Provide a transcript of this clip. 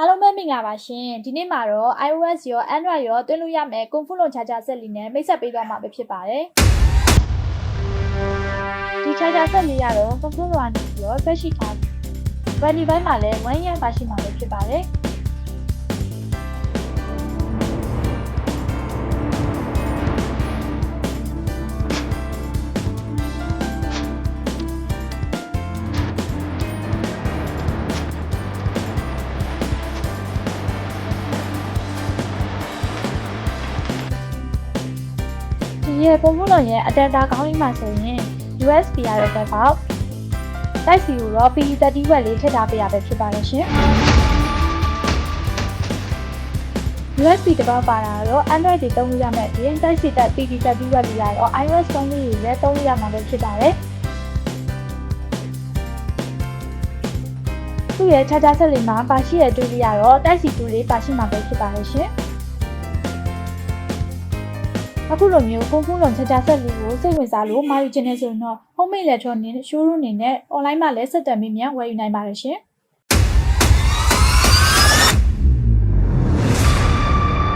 အားလုံးပဲမင်္ဂလာပါရှင်ဒီနေ့မှာတော့ iOS ရော Android ရောတွင်းလို့ရမယ် Confluent Charger Set လေးနဲ့မိတ်ဆက်ပေးသွားမှာပဲဖြစ်ပါတယ်ဒီ Charger Set လေးကတော့ Confluent ကနေပြီးတော့ဆက်ရှိထားပြီး Battery ဘက်မှာလည်း1 year ပါရှိမှာပဲဖြစ်ပါတယ် ဒီရဲ့ Confluent ရဲ့ adapter ကောင်းလေးမှာဆိုရင် USB ရတဲ့ဘက်ပေါက် Type C ကိုတော့ PE30 ဝက်လေးထည့်ထားပေးရပဲဖြစ်ပါတယ်ရှင် USB တစ်ပေါက်ပါတာတော့ Android တွေသုံးလို့ရမယ်အပြင် Type C တက် PD30 ဝက်လေးရတော့ iOS ဖုန်းလေးတွေလည်းသုံးလို့ရမှာပဲဖြစ်ပါတယ်သူ့ရဲ့ charger set လေးမှာပါရှိတဲ့တွေ့လေးရတော့ Type C တူလေးပါရှိမှာပဲဖြစ်ပါတယ်ရှင် အခုလိုမျိုးဖုန်းဖုန်းလုံး charger set လေးကိုစိတ်ဝင်စားလို့မှာယူခြင်းနဲ့ဆိုရင်တော့ Home Electronic Showroom အနေနဲ့ online မှာလည်းဆက်သွယ်မိမြန်ဝယ်ယူနိုင်ပါတယ်ရှင်